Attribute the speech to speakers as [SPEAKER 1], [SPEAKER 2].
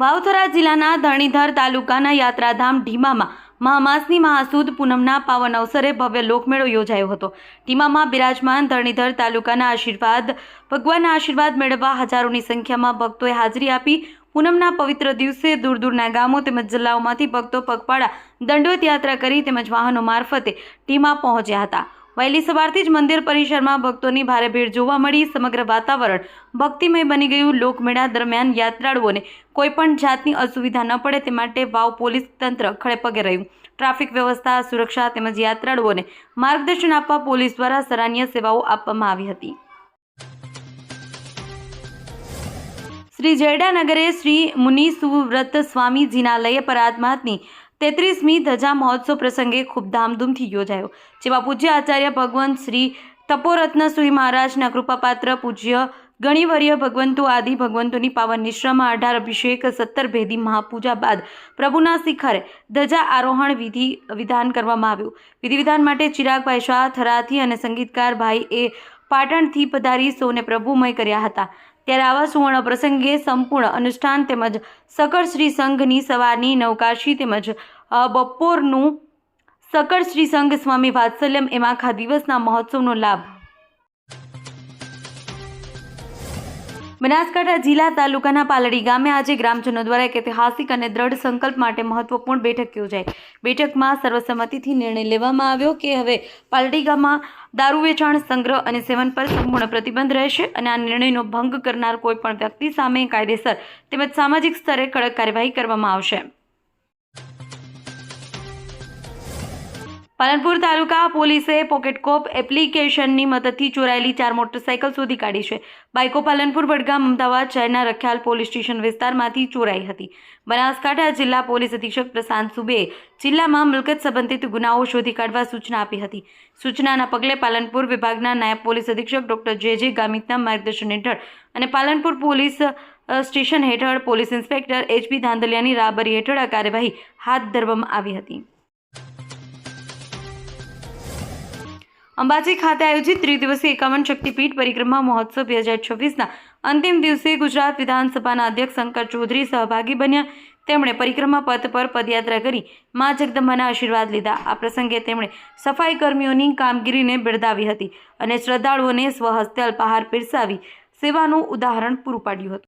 [SPEAKER 1] વાવથરા જિલ્લાના ધરણીધર તાલુકાના યાત્રાધામ ઢીમામાં મહામાસની મહાસુદ પૂનમના પાવન અવસરે ભવ્ય લોકમેળો યોજાયો હતો. ટીમામાં બિરાજમાન ધરણીધર તાલુકાના આશીર્વાદ, ભગવાનના આશીર્વાદ મેળવવા હજારોની સંખ્યામાં ભક્તોએ હાજરી આપી પૂનમના પવિત્ર દિવસે દૂર દૂરના ગામો તેમજ જિલ્લાઓમાંથી ભક્તો પગપાળા દંડોત યાત્રા કરી તેમજ વાહનો મારફતે ટીમા પહોંચ્યા હતા. વહેલી સવારથી જ મંદિર પરિસરમાં ભક્તોની ભારે ભીડ જોવા મળી. સમગ્ર વાતાવરણ ભક્તિમય બની ગયું. લોકમેળા દરમિયાન યાત્રાળુઓને કોઈપણ જાતની અસુવિધા ન પડે તે માટે વાવ પોલીસ તંત્ર ખડેપગે રહ્યું. ટ્રાફિક વ્યવસ્થા, સુરક્ષા તેમજ યાત્રાળુઓને માર્ગદર્શન આપવા પોલીસ દ્વારા સરાહનીય સેવાઓ આપવામાં આવી હતી. શ્રી જયડા નગરે શ્રી મુનિ સુવ્રત લય જિનાલય પરાત્માની તેત્રીસમી ધજા મહોત્સવ પ્રસંગે ખૂબ ધામધૂમથી યોજાયો, જેમાં પૂજ્ય આચાર્ય ભગવંત શ્રી તપોરત્ન સુરી મહારાજના કૃપાપાત્ર પૂજ્ય ગણિવર્ય ભગવંતો આદિ ભગવંતોની પાવન નિશ્રામાં અઢાર અભિષેક, સત્તર ભેદી મહાપૂજા બાદ પ્રભુના શિખરે ધજા આરોહણ વિધિ વિધાન કરવામાં આવ્યું. વિધિ વિધાન માટે ચિરાગભાઈ શાહ, થરાથી અને સંગીતકાર ભાઈ એ પાટણથી પધારી સૌને પ્રભુમય કર્યા હતા. ત્યારે આવા સુવર્ણ પ્રસંગે સંપૂર્ણ અનુષ્ઠાન તેમજ સકળ શ્રી સંઘની સવારની નવકાશી તેમજ બપોરનું સકળ શ્રી સંઘ સ્વામી વાત્સલ્યમ એમ આખા દિવસના મહોત્સવનો લાભ. બનાસકાંઠા જિલ્લા તાલુકાના પાલડી ગામે આજે ગ્રામજનો દ્વારા એક ઐતિહાસિક અને દ્રઢ સંકલ્પ માટે મહત્વપૂર્ણ બેઠક યોજાઈ. બેઠકમાં સર્વસંમતિથી નિર્ણય લેવામાં આવ્યો કે હવે પાલડી ગામમાં દારૂ વેચાણ, સંગ્રહ અને સેવન પર સંપૂર્ણ પ્રતિબંધ રહેશે અને આ નિર્ણયનો ભંગ કરનાર કોઈપણ વ્યક્તિ સામે કાયદેસર તેમજ સામાજિક સ્તરે કડક કાર્યવાહી કરવામાં આવશે. પાલનપુર તાલુકા પોલીસે પોકેટકોપ એપ્લિકેશનની મદદથી ચોરાયેલી ચાર મોટરસાયકલ શોધી કાઢી છે. બાઇકો પાલનપુર, વડગામ, અમદાવાદ શહેરના રખિયાલ પોલીસ સ્ટેશન વિસ્તારમાંથી ચોરાઈ હતી. બનાસકાંઠા જિલ્લા પોલીસ અધિક્ષક પ્રશાંત સુબેએ જિલ્લામાં મિલકત સંબંધિત ગુનાઓ શોધી કાઢવા સૂચના આપી હતી. સૂચનાના પગલે પાલનપુર વિભાગના નાયબ પોલીસ અધિક્ષક ડોક્ટર જે જે ગામિતના માર્ગદર્શન હેઠળ અને પાલનપુર પોલીસ સ્ટેશન હેઠળ પોલીસ ઇન્સ્પેક્ટર એચપી ધાંધલિયાની રાબરી હેઠળ આ કાર્યવાહી હાથ ધરવામાં આવી હતી. અંબાજી ખાતે આયોજિત ત્રિદિવસીય એકાવન શક્તિપીઠ પરિક્રમા મહોત્સવ બે હજાર છવ્વીસના અંતિમ દિવસે ગુજરાત વિધાનસભાના અધ્યક્ષ શંકર ચૌધરી સહભાગી બન્યા. તેમણે પરિક્રમા પથ પર પદયાત્રા કરી, મા જગદંબાના આશીર્વાદ લીધા. આ પ્રસંગે તેમણે સફાઈ કર્મીઓની કામગીરીને બિરદાવી હતી અને શ્રદ્ધાળુઓને સ્વહસ્તે અલ્પાહાર પીરસાવી સેવાનું ઉદાહરણ પૂરું પાડ્યું હતું.